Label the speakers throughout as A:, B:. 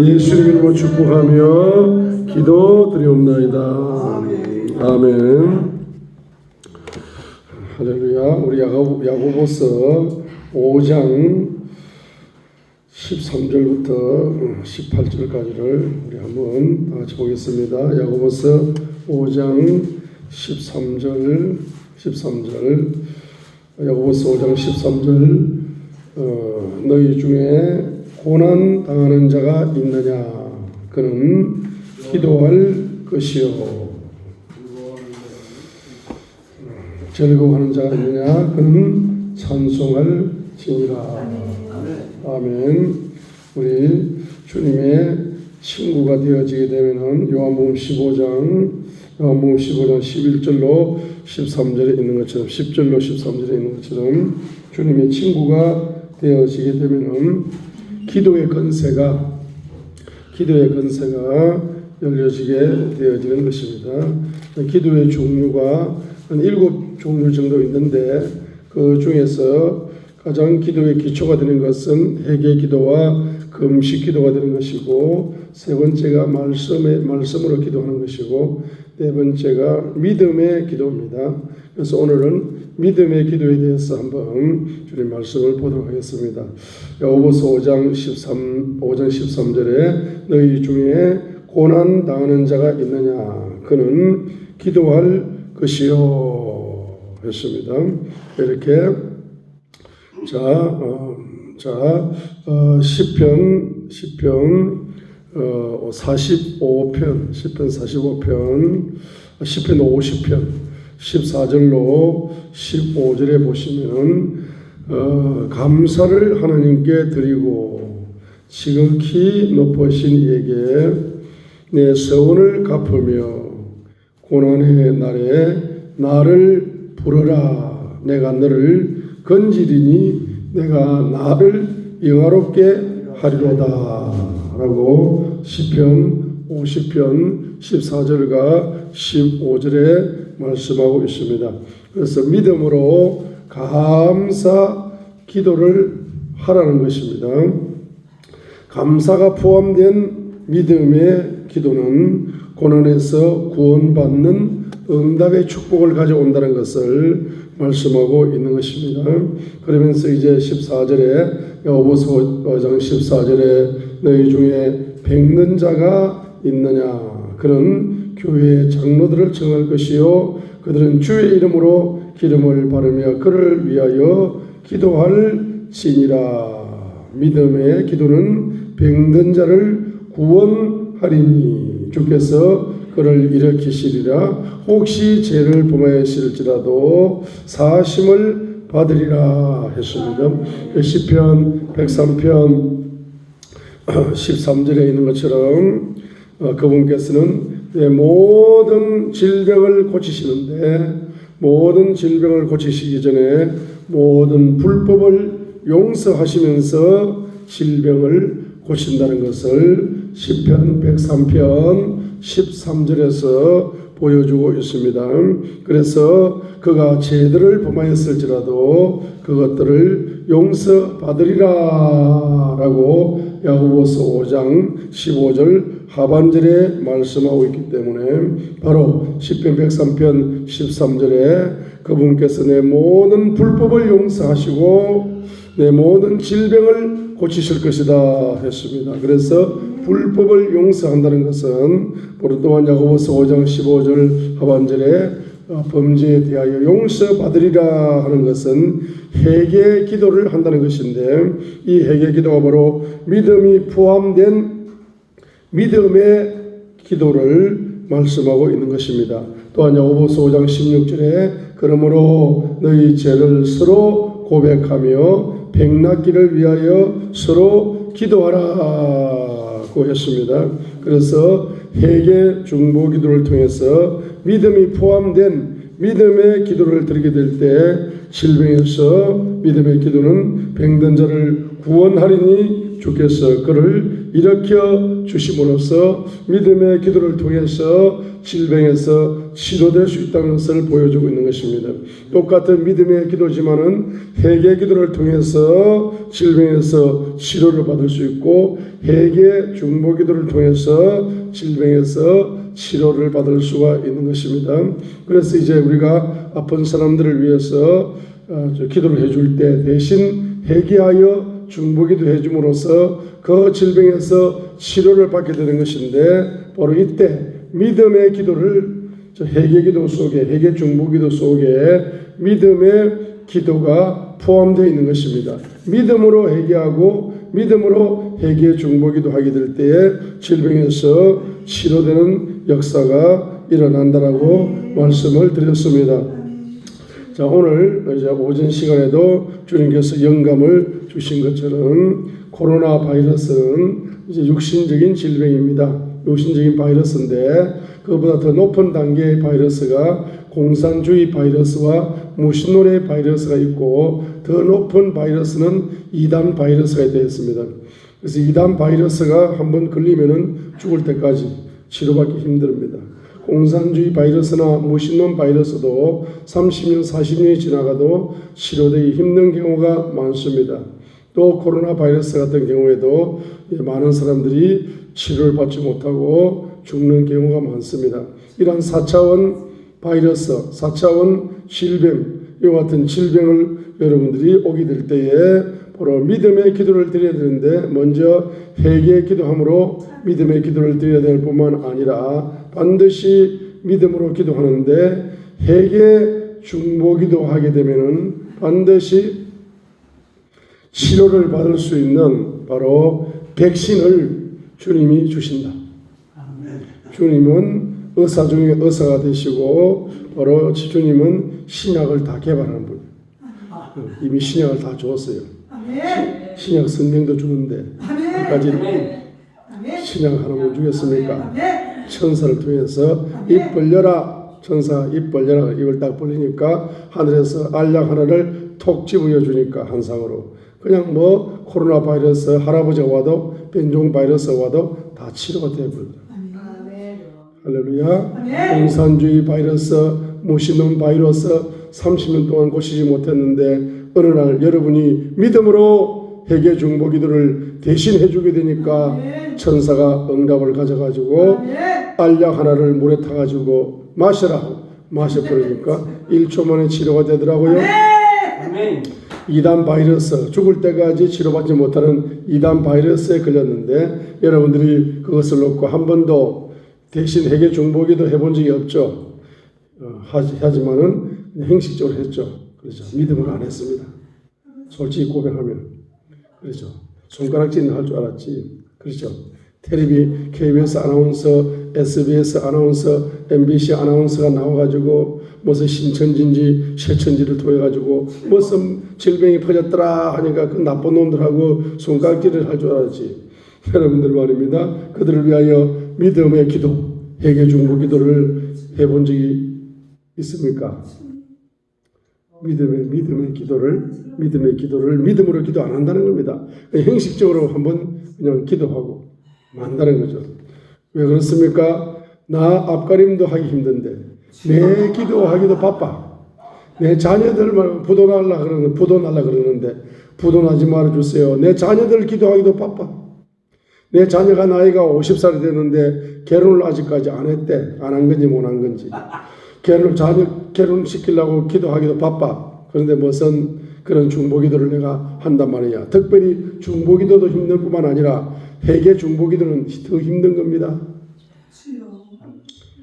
A: 예수님 이름으로 축복하며 기도 드리옵나이다. 아멘. 할렐루야. 우리 야고, 야고 보서 5장 13절부터 18절까지를 우리 한번 다 같이 보겠습니다. 야고보서 5장 13절 13절 야고보서 5장 13절 어, 너희 중에 고난 당하는 자가 있느냐? 그는 기도할 것이요. 즐거워하는 자가 있느냐? 그는 찬송할 지니라. 아멘. 우리 주님의 친구가 되어지게 되면은 요한복음 15장 요한복음 15장 11절로 13절에 있는 것처럼 10절로 13절에 있는 것처럼 주님의 친구가 되어지게 되면은 기도의 건세가 기도의 건세가 열려지게 되어지는 것입니다. 기도의 종류가 한 일곱 종류 정도 있는데 그 중에서 가장 기도의 기초가 되는 것은 회개 기도와 금식 기도가 되는 것이고 세 번째가 말씀의 말씀으로 기도하는 것이고 네 번째가 믿음의 기도입니다. 그래서 오늘은 믿음의 기도에 대해서 한번 주님 말씀을 보도록 하겠습니다. 야고보서 5장 13 5장 13절에 너희 중에 고난 당하는 자가 있느냐 그는 기도할 것이요 했습니다. 이렇게 자, 어, 자, 어, 시편, 시편, 어, 45편, 시편 45편, 시편 50편, 14절로 15절에 보시면, 어, 감사를 하나님께 드리고, 지극히 높으신 이에게 내 서원을 갚으며, 고난의 날에 나를 부르라. 내가 너를 건지리니 내가 나를 영화롭게 하리로다 라고 시편 50편 14절과 15절에 말씀하고 있습니다. 그래서 믿음으로 감사 기도를 하라는 것입니다. 감사가 포함된 믿음의 기도는 고난에서 구원받는 응답의 축복을 가져온다는 것을 말씀하고 있는 것입니다. 그러면서 이제 14절에 여보서 5장 14절에 너희 중에 백는 자가 있느냐? 그는 교회의 장로들을 청할 것이요. 그들은 주의 이름으로 기름을 바르며 그를 위하여 기도할 지니라. 믿음의 기도는 병든 자를 구원하리니 주께서 그를 일으키시리라 혹시 죄를 범하였을지라도 사심을 받으리라 했습니다. 시편 103편 13절에 있는 것처럼 어, 그분께서는 내 모든 질병을 고치시는데 모든 질병을 고치시기 전에 모든 불법을 용서하시면서 질병을 고친다는 것을 시편 103편 13절에서 보여주고 있습니다. 그래서 그가 죄들을 범하였을지라도 그것들을 용서받으리라 라고 야고보서 5장 15절 하반절에 말씀하고 있기 때문에 바로 시편 103편 13절에 그분께서 내 모든 불법을 용서하시고 내 모든 질병을 고치실 것이다 했습니다. 그래서 불법을 용서한다는 것은 바로 또한 야고보서 5장 15절 하반절에 어, 범죄에 대하여 용서받으리라 하는 것은 회개 기도를 한다는 것인데 이 회개 기도가 바로 믿음이 포함된 믿음의 기도를 말씀하고 있는 것입니다. 또한 야고보서 5장 16절에 그러므로 너희 죄를 서로 고백하며 백낫기를 위하여 서로 기도하라고 했습니다. 그래서 회개 중보 기도를 통해서 믿음이 포함된 믿음의 기도를 드리게 될 때 질병에서 믿음의 기도는 병든 자를 구원하리니 주께서 그를 일으켜 주심으로써 믿음의 기도를 통해서 질병에서 치료될 수 있다는 것을 보여주고 있는 것입니다. 똑같은 믿음의 기도지만은 회개 기도를 통해서 질병에서 치료를 받을 수 있고 회개 중보 기도를 통해서 질병에서 치료를 받을 수가 있는 것입니다. 그래서 이제 우리가 아픈 사람들을 위해서 어, 저 기도를 해줄 때 대신 회개하여 중보기도 해줌으로써 그 질병에서 치료를 받게 되는 것인데 바로 이때 믿음의 기도를 저 회개 기도 속에 회개 중보 기도 속에 믿음의 기도가 포함되어 있는 것입니다. 믿음으로 회개하고 믿음으로 회개 중보 기도 하게 될 때에 질병에서 치료되는 역사가 일어난다라고 말씀을 드렸습니다. 자 오늘 이제 오전 시간에도 주님께서 영감을 주신 것처럼 코로나 바이러스는 이제 육신적인 질병입니다. 육신적인 바이러스인데 그보다 더 높은 단계의 바이러스가 공산주의 바이러스와 무신론의 바이러스가 있고 더 높은 바이러스는 이단 바이러스가 되었습니다. 그래서 이단 바이러스가 한번 걸리면은 죽을 때까지 치료받기 힘듭니다. 공산주의 바이러스나 무신론 바이러스도 30년, 40년이 지나가도 치료되기 힘든 경우가 많습니다. 또 코로나 바이러스 같은 경우에도 많은 사람들이 치료를 받지 못하고 죽는 경우가 많습니다. 이런 4차원 바이러스, 4차원 질병, 이와 같은 질병을 여러분들이 오게 될 때에 바로 믿음의 기도를 드려야 되는데 먼저 회개의 기도함으로 믿음의 기도를 드려야 될 뿐만 아니라 반드시 믿음으로 기도하는데 회개 중보 기도하게 되면은 반드시 치료를 받을 수 있는 바로 백신을 주님이 주신다. 주님은 의사 중에 의사가 되시고 바로 주님은 신약을 다 개발하는 분. 이미 신약을 다.
B: 아멘.
A: 신약 성경도 주는데. 까지
B: 아멘.
A: 신약 하나만 주겠습니까? 천사를 통해서 입 벌려라 천사 입 벌려라 입을 딱 벌리니까 하늘에서 알약 하나를 톡 집어여 주니까 한 상으로 그냥 뭐 코로나 바이러스 할아버지가 와도 변종 바이러스 와도 다 치료가.
B: 아멘.
A: 할렐루야. 공산주의 바이러스, 무신론 바이러스 30년 동안 고치지 못했는데 어느 날 여러분이 믿음으로 회개 중보 기도를 대신 해 주게 되니까 천사가 응답을 가져가지고
B: 아멘.
A: 알약 하나를 물에 타가지고 마셔라 마셔버리니까 1초 만에 치료가 되더라고요.
C: 아멘.
A: 이단 바이러스 죽을 때까지 치료받지 못하는 이단 바이러스에 걸렸는데 여러분들이 그것을 놓고 한 번도 대신 회개 중보기도 해본 적이 없죠. 어, 하지, 하지만은 형식적으로 했죠. 그렇죠. 믿음을 안 했습니다. 솔직히 고백하면 그렇죠. 손가락질은 할 줄 알았지. 그렇죠. 텔레비 KBS 아나운서, SBS 아나운서, MBC 아나운서가 나와가지고 무슨 신천지인지 쇠천지를 통해 가지고 무슨 질병이 퍼졌더라 하니까 그 나쁜 놈들하고 손가락질을 할 줄 알았지. 여러분들 말입니다. 그들을 위하여 믿음의 기도, 회개 중보 기도를 해본 적이 있습니까? 믿음의 믿음의 기도를 믿음의 기도를 믿음으로 기도 안 한다는 겁니다. 형식적으로 한번 그냥 기도하고 만다는 거죠. 왜 그렇습니까? 나 앞가림도 하기 힘든데 내 기도하기도 바빠. 내 자녀들 말 부도 날라 그러는 부도 날라 그러는데 부도 나지 말아 주세요. 내 자녀들 기도하기도 바빠. 내 자녀가 나이가 50살이 됐는데 결혼을 아직까지 안 했대. 안 한 건지 못 한 건지. 결혼 자녀 결혼 시키려고 기도하기도 바빠. 그런데 무슨 그런 중보기도를 내가 한단 말이야. 특별히 중보기도도 힘들 뿐만 아니라 회개 중보기도는 더 힘든 겁니다.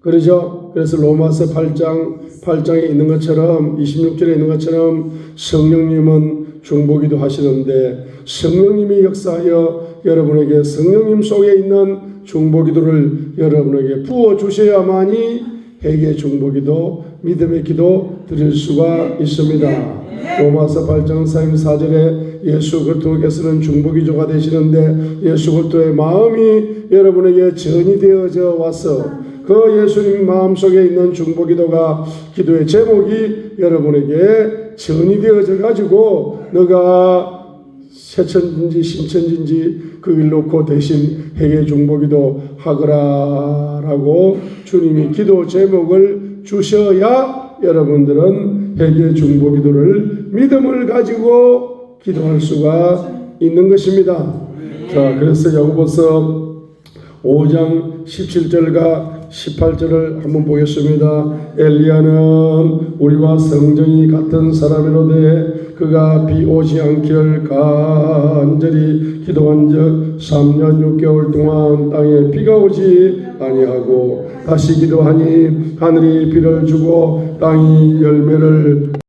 A: 그러죠? 그래서 로마서 8장 8장에 있는 것처럼 26절에 있는 것처럼 성령님은 중보기도 하시는데 성령님이 역사하여 여러분에게 성령님 속에 있는 중보기도를 여러분에게 부어 주셔야만이 회개 중보기도 믿음의 기도 드릴 수가 있습니다. 로마서 8장 34절에 예수 그리스도께서는 중보기조가 되시는데 예수 그리스도의 마음이 여러분에게 전이 되어져 와서 그 예수님 마음속에 있는 중보기도가 기도의 제목이 여러분에게 전이 되어져 가지고 너가 새천진지 신천진지 그 일 놓고 대신 회개 중보기도 하거라라고 주님이 기도 제목을 주셔야 여러분들은 회개 중보 기도를 믿음을 가지고 기도할 수가 있는 것입니다. 자, 그래서 야고보서 5장 17절과 18절을 한번 보겠습니다. 엘리야는 우리와 성정이 같은 사람이로되 그가 비 오지 않기를 간절히 기도한 적 3년 6개월 동안 땅에 비가 오지 아니하고 다시 기도하니 하늘이 비를 주고 땅이 열매를